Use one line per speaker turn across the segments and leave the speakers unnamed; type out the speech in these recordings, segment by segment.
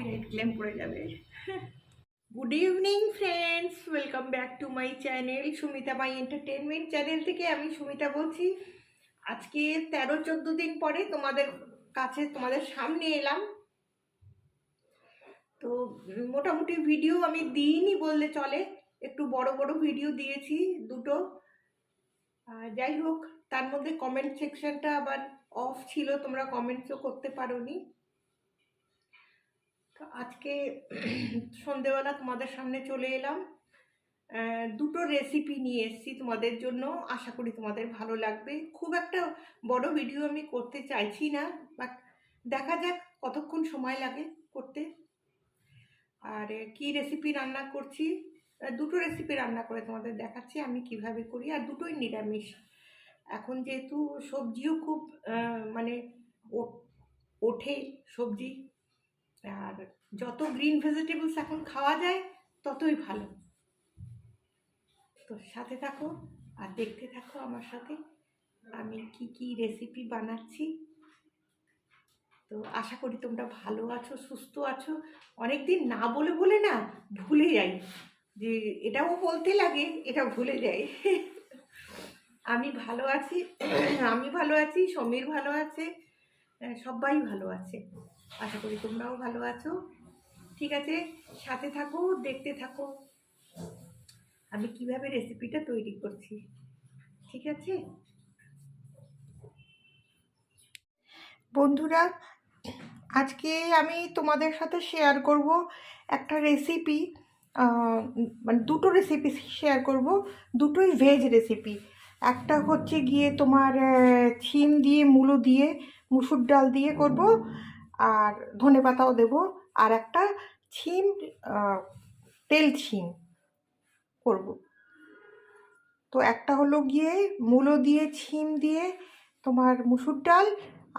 Copyright claim পড়ে যাবে। Good evening friends welcome back to my channel Sumita my entertainment channel থেকে আমি সুমিতা বলছি। আজকে তেরো, চোদ্দ দিন পরে তোমাদের কাছে, তোমাদের সামনে এলাম। তো মোটামুটি ভিডিও আমি দিইনি বললে চলে। একটু বড় বড় ভিডিও দিয়েছি দুটো। যাই হোক, তার মধ্যে কমেন্ট সেকশনটা আবার অফ ছিল, তোমরা কমেন্টসও করতে পারোনি। তো আজকে সন্ধেবেলা তোমাদের সামনে চলে এলাম। দুটো রেসিপি নিয়ে এসেছি তোমাদের জন্য। আশা করি তোমাদের ভালো লাগবে। খুব একটা বড় ভিডিও আমি করতে চাইছি না বাট দেখা যাক কতক্ষণ সময় লাগে করতে। আর কি রেসিপি রান্না করছি? দুটো রেসিপি রান্না করে তোমাদের দেখাচ্ছি আমি কীভাবে করি। আর দুটোই নিরামিষ। এখন যেহেতু সবজিও খুব মানে ওঠে সবজি। আর যত গ্রিন ভেজিটেবলস এখন খাওয়া যায় ততই ভালো। তো সাথে থাকো আর দেখতে থাকো আমার সাথে। আমি কি কি রেসিপি বানাচ্ছি। তো আশা করি তোমরা ভালো আছো সুস্থ আছো। অনেক দিন না বলে বলে না ভুলে যাই। যে এটাও বলতে লাগে এটা ভুলে যাই। আমি ভালো আছি আমি ভালো আছি সমীর ভালো আছে আহ, সবাই ভালো আছে। আশা করি তোমরাও ভালো আছো। ঠিক আছে, সাথে থাকো, দেখতে থাকো। আমি কীভাবে রেসিপিটা তৈরি করছি, ঠিক আছে? বন্ধুরা, আজকে আমি তোমাদের সাথে শেয়ার করব একটা রেসিপি মানে দুটো রেসিপি শেয়ার করব, দুটোই ভেজ রেসিপি একটা হচ্ছে গিয়ে তোমার ছিম দিয়ে, মুলো দিয়ে, মুসুর ডাল দিয়ে করব আর ধনে পাতাও দেবো। আর একটা ছিম তেল ছিম করব। তো একটা হলো গিয়ে মূলো দিয়ে, ছিম দিয়ে তোমার মুসুর ডাল,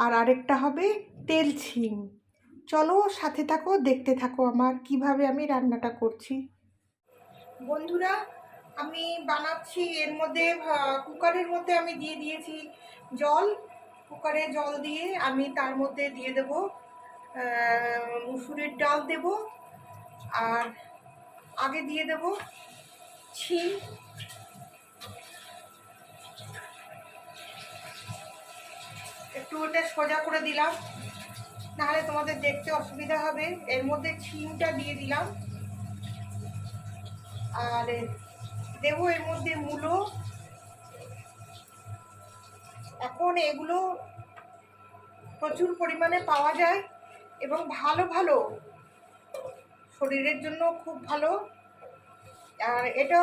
আর আরেকটা হবে তেল ছিম। চলো সাথে থাকো, দেখতে থাকো আমার কীভাবে আমি রান্নাটা করছি। বন্ধুরা, আমি বানাচ্ছি, এর মধ্যে কুকারের মধ্যে আমি দিয়ে দিয়েছি জল। কুকারে জল দিয়ে আমি তার মধ্যে দিয়ে দেব মুসুরির ডাল দেব আর আগে দিয়ে দেব ছিম। একটু ওটা সোজা করে দিলাম, নাহলে তোমাদের দেখতে অসুবিধা হবে। এর মধ্যে ছিমটা দিয়ে দিলাম। আর দেবো এর মধ্যে মূলো। এখন এগুলো প্রচুর পরিমাণে পাওয়া যায়। এবং ভালো ভালো। শরীরের জন্য খুব ভালো। আর এটা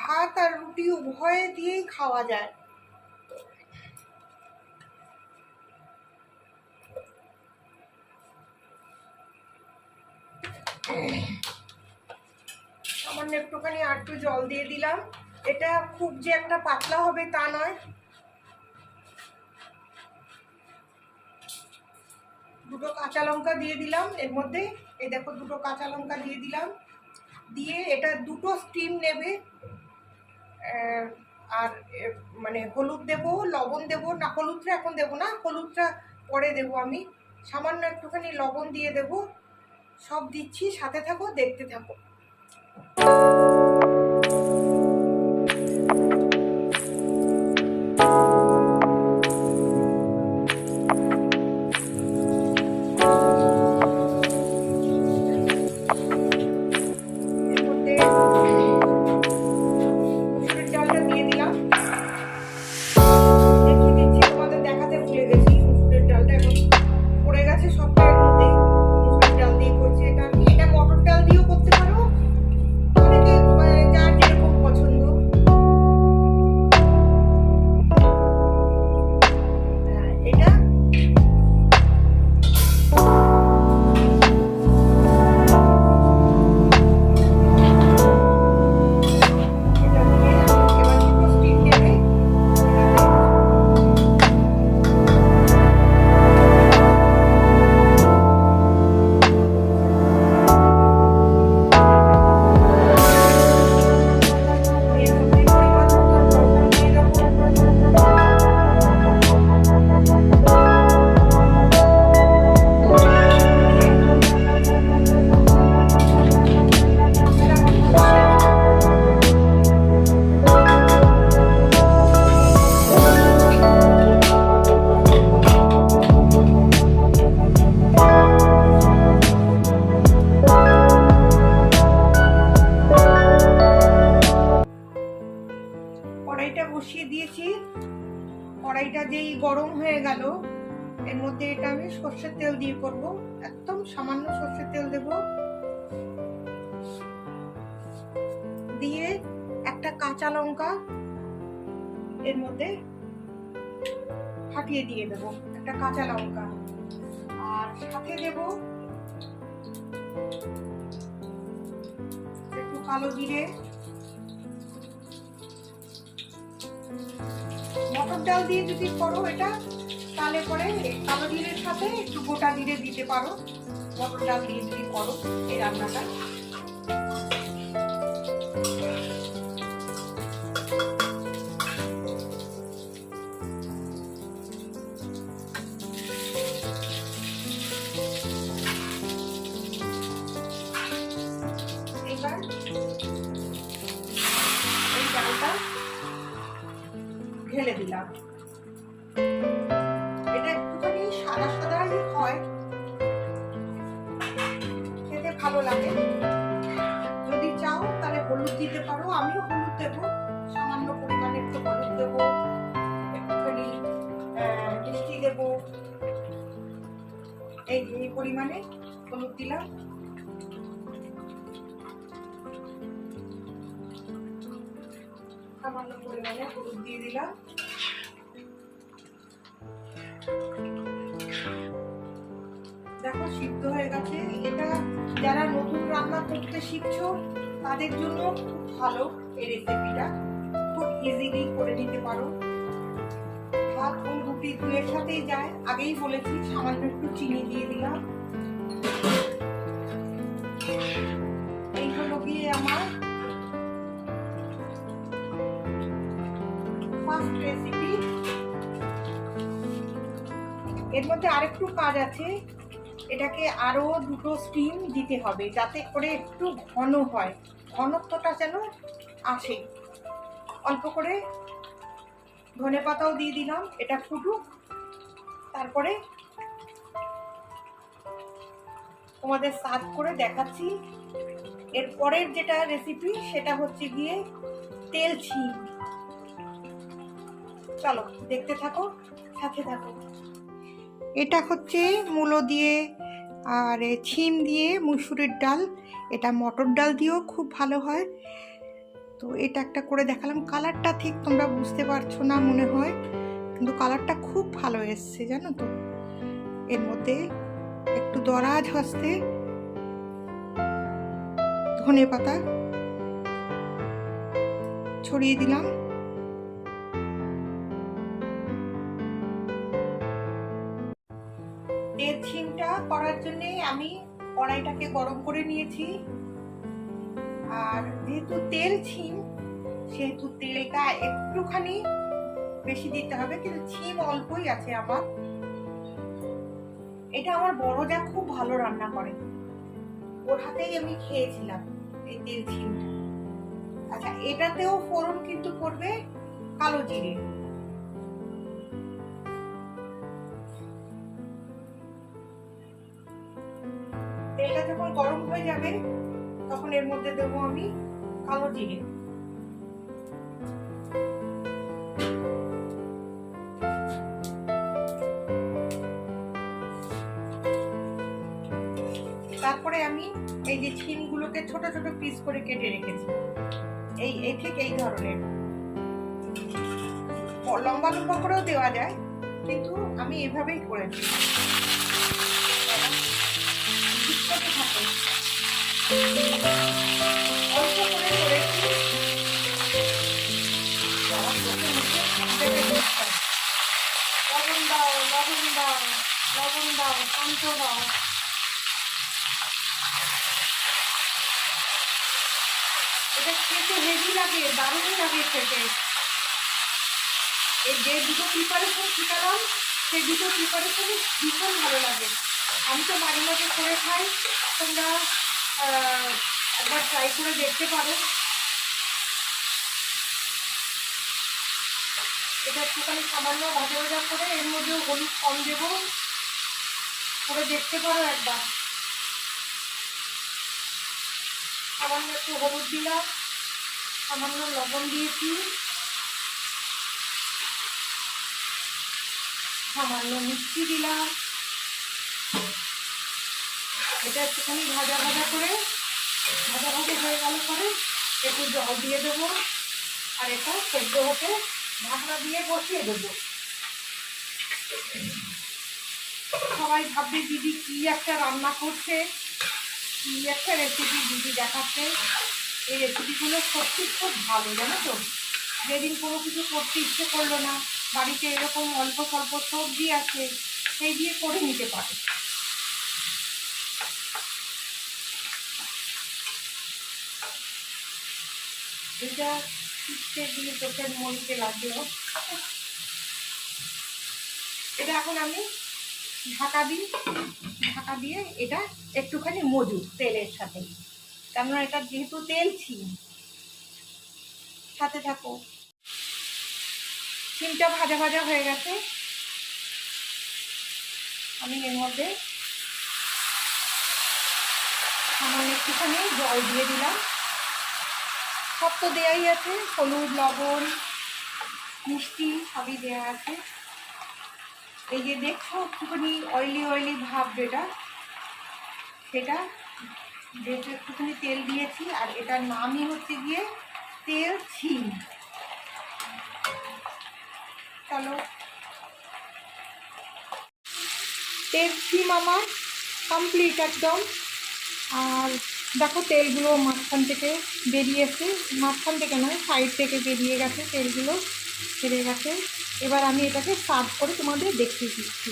ভাত আর রুটি উভয়ে দিয়েই খাওয়া যায়। সামান্য একটুখানি আর একটু জল দিয়ে দিলাম। এটা খুব যে একটা পাতলা হবে তা নয়। দুটো কাঁচা লঙ্কা দিয়ে দিলাম। এর মধ্যে এই দেখো দুটো কাঁচা লঙ্কা দিয়ে দিলাম। দিয়ে এটা দুটো স্টিম নেবে। আর মানে হলুদ দেবো, লবণ দেবো, না হলুদটা এখন দেবো না, হলুদটা পরে দেবো আমি। সামান্য একটুখানি লবণ দিয়ে দেবো। সব দিচ্ছি, সাথে থাকো, দেখতে থাকো। মধ্যে এটা আমি সর্ষের তেল দিয়ে করব, একদম সামান্য সর্ষের তেল দেব। দিয়ে একটা কাঁচা লঙ্কা এর মধ্যে ফাটিয়ে দিয়ে দেবো, একটা কাঁচা লঙ্কা। আর সাথে দেব একটু কালো জিরে। মটর ডাল দিয়ে যদি করো এটা তাহলে পরে কালো জিরের সাথে একটু গোটা জিরে দিতে পারো। মটরটা দিয়ে দিয়ে করো এই রান্নাটা। এই পরিমাণে হলুদ দিলাম। সামান্য পরিমাণে হলুদ দিয়ে দিলাম। দেখো, সিদ্ধ হয়ে গেছে। এটা যারা নতুন রান্না করতে শিখছো, তাদের জন্য খুব ভালো এই রেসিপিটা খুব ইজিলি করে নিতে পারো। ভাত ও রুটি দুয়ের সাথেই যায়। আগেই বলেছি, সামান্য একটু চিনি দিয়ে দিলাম। এই হলো গিয়ে আমার ফার্স্ট রেসিপি এর মধ্যে আরেকটু কাজ আছে। এটাকে আরও দুটো স্টিম দিতে হবে, যাতে করে একটু ঘন হয়। ঘনত্বটা যেন আসে। অল্প করে ধনে পাতাও দিয়ে দিলাম, এটা ফুটুক, তারপরে তোমাদের সার্ভ করে দেখাচ্ছি। এর পরের যেটা রেসিপি সেটা হচ্ছে গিয়ে তেল ছিম। চলো, দেখতে থাকো, সাথে থাকো। এটা হচ্ছে মূলো দিয়ে, আর ছিম দিয়ে মুসুরির ডাল। এটা মটর ডাল দিয়েও খুব ভালো হয়। তো এটা একটা করে দেখালাম। কালারটা ঠিক তোমরা বুঝতে পারছ না মনে হয়, কিন্তু কালারটা খুব ভালো এসছে, জানো তো? এর মধ্যে একটু দরাজ হস্তে ধনে পাতা ছড়িয়ে দিলাম। করার জন্য আমি কড়াইটাকে গরম করে নিয়েছি। আর যেহেতু তেল ছিম, সেহেতু তেলটা একটুখানি বেশি দিতে হবে, কিন্তু ছিম অল্পই আছে আমার। এটা আমার বড় যা খুব ভালো রান্না করে। ওর হাতেই আমি খেয়েছিলাম এই তেল ছিমটা। আচ্ছা এটাতেও ফোড়ন কিন্তু করবে কালো জিরে। তেলটা যখন গরম হয়ে যাবে তখন এর মধ্যে দেবো আমি কালো জিরে। তারপরে আমি এই যে ছিমগুলোকে ছোট ছোট পিস করে কেটে রেখেছি। এই এই ঠিক এই ধরনের। লম্বা লম্বা করেও দেওয়া যায়, কিন্তু আমি এভাবেই করেছি থাকো এটা খেতে হেভি লাগে দারুণ লাগে খেতে এই যে দুটো প্রিপারেশন শিখালাম সেই দুটো প্রিপারেশনই ভীষণ ভালো লাগে আমি তো মাঝে মাঝে করে খাই, তোমরা একবার ট্রাই করে দেখতে পারো। এটা একটুখানি সামান্য ভাজা ভাজা করে, এর মধ্যে হলুদ কম দেবো। করে দেখতে পারো একবার। সামান্য একটু হলুদ দিলাম, সামান্য লবণ দিয়েছি। সামান্য মিষ্টি দিলাম। এটা একটুখানি ভাজা ভাজা করে, ভাজা ভাজা হয়ে গেল পরে একটু জল দিয়ে দেবো আর এটা সেদ্ধ হতে ঢাকনা দিয়ে বসিয়ে দেবো। সবাই ভাববে, দিদি কি একটা রান্না করছে? কি একটা রেসিপি দিদি দেখাচ্ছে? এই রেসিপিগুলো সত্যি খুব ভালো, জানো তো? যেদিন কোনো কিছু করতে ইচ্ছে করল না, বাড়িতে এরকম অল্প স্বল্প সবজি আছে, সেই দিয়ে করে নিতে পারে। শিখতে গিয়ে চোখের মনকে লাগল? এটা এখন আমি ঢাকা দিই ঢাকা দিয়ে এটা একটুখানি মজু তেলের সাথে। কেননা এটা যেহেতু তেল ছিম, সাথে থাকো। সিমটা ভাজা ভাজা হয়ে গেছে। আমি এর মধ্যে সামান্য একটুখানি জল দিয়ে দিলাম। সব তো দেওয়াই আছে, হলুদ, লবণ, মিষ্টি সবই দেওয়া আছে। এই যে দেখছ, একটুখানি অয়েলি অয়েলি ভাব যেটা, সেটা যেহেতু একটুখানি তেল দিয়েছি, আর এটার নামই হচ্ছে গিয়ে তেল ছিম। চলো। তেল ছিম আমার কমপ্লিট একদম। আর দেখো, তেলগুলো মাঝখান থেকে বেরিয়েছে। মাঝখান থেকে নয় সাইড থেকে বেরিয়ে গেছে তেলগুলো ছেড়ে গেছে। এবার আমি এটাকে সার্ভ করে তোমাদের দেখিয়ে দিচ্ছি।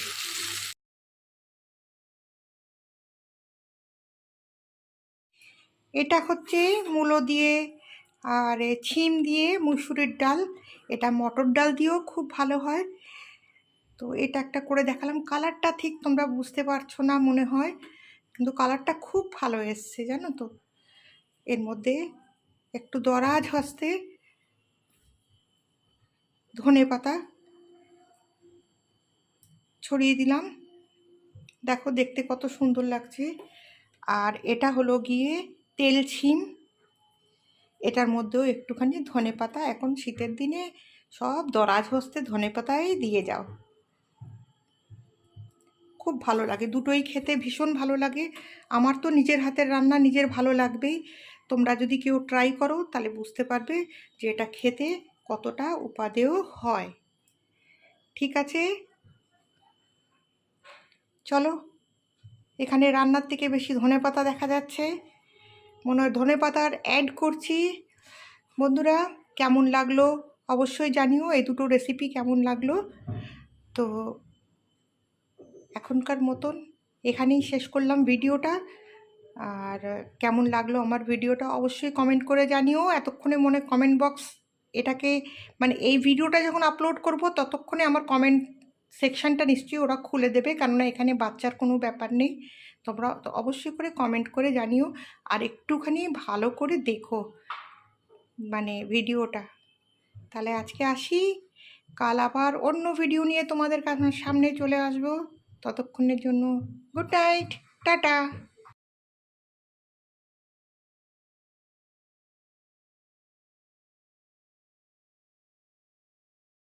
এটা হচ্ছে মূলো দিয়ে আর ছিম দিয়ে মুসুরির ডাল। এটা মটর ডাল দিয়েও খুব ভালো হয়। তো এটা একটা করে দেখালাম। কালারটা ঠিক তোমরা বুঝতে পারছ না, মনে হয়। কালারটা খুব ভালো এসছে, জানো তো। এর মধ্যে একটু দরাজ হস্তে ধনে পাতা ছড়িয়ে দিলাম। দেখো দেখতে কত সুন্দর লাগছে। আর এটা হলো গিয়ে তেল ছিম। এটার মধ্যেও একটুখানি ধনে পাতা। এখন শীতের দিনে সব দরাজ হস্তে ধনে পাতাই দিয়ে যাও। খুব ভালো লাগে। দুটোই খেতে ভীষণ ভালো লাগে। আমার তো নিজের হাতের রান্না নিজের ভালো লাগবেই। তোমরা যদি কেউ ট্রাই করো, তাহলে বুঝতে পারবে যে এটা খেতে কতটা উপাদেয় হয়। ঠিক আছে? চলো, এখানে রান্নার থেকে বেশি ধনে পাতা দেখা যাচ্ছে। মনে হয় ধনে পাতার অ্যাড করছি। বন্ধুরা, কেমন লাগল? অবশ্যই জানিও, এই দুটো রেসিপি কেমন লাগল? তো এখনকার মতন এখানেই শেষ করলাম ভিডিওটা। আর কেমন লাগল আমার ভিডিওটা অবশ্যই কমেন্ট করে জানিও। এতক্ষণে মনে কমেন্ট বক্স এটাকে মানে এই ভিডিওটা যখন আপলোড করব ততক্ষণে আমার কমেন্ট সেকশানটা নিশ্চয়ই ওরা খুলে দেবে। কেননা এখানে বাচ্চার কোনো ব্যাপার নেই। তোমরা তো অবশ্যই করে কমেন্ট করে জানিও। আর একটুখানি ভালো করে দেখো মানে ভিডিওটা। তাহলে আজকে আসি। কাল আবার অন্য ভিডিও নিয়ে তোমাদের সামনে চলে আসব। ততক্ষণের জন্য গুড নাইট টাটা।